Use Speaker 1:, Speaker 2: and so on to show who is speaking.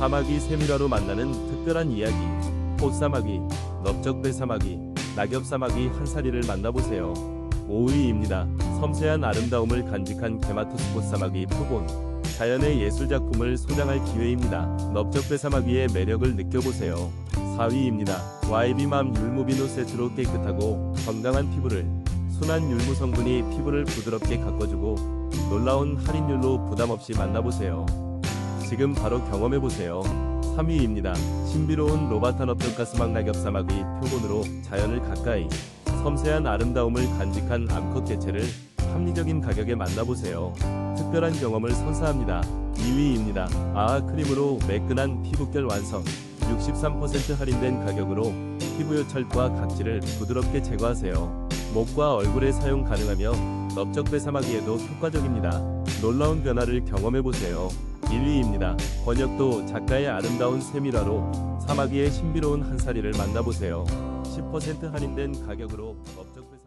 Speaker 1: 사마귀 세밀화로 만나는 특별한 이야기. 꽃사마귀, 넓적배사마귀, 낙엽사마귀 한사리를 만나보세요. 5위입니다. 섬세한 아름다움을 간직한 게마투스 꽃사마귀 표본. 자연의 예술작품을 소장할 기회입니다. 넓적배사마귀의 매력을 느껴보세요. 4위입니다. YB맘 율무비누 세트로 깨끗하고 건강한 피부를 순한 율무 성분이 피부를 부드럽게 가꿔주고 놀라운 할인율로 부담 없이 만나보세요. 지금 바로 경험해보세요. 3위입니다. 신비로운 로바탄 업적가스막 낙엽사마귀 표본으로 자연을 가까이 섬세한 아름다움을 간직한 암컷 개체를 합리적인 가격에 만나보세요. 특별한 경험을 선사합니다. 2위입니다. 아아 크림으로 매끈한 피부결 완성. 63% 할인된 가격으로 피부 요철과 각질을 부드럽게 제거하세요. 목과 얼굴에 사용 가능하며 넓적배 사마귀에도 효과적입니다. 놀라운 변화를 경험해보세요. 1위입니다. 번역도 작가의 아름다운 세밀화로 사마귀의 신비로운 한사리를 만나보세요. 10% 할인된 가격으로 넓적배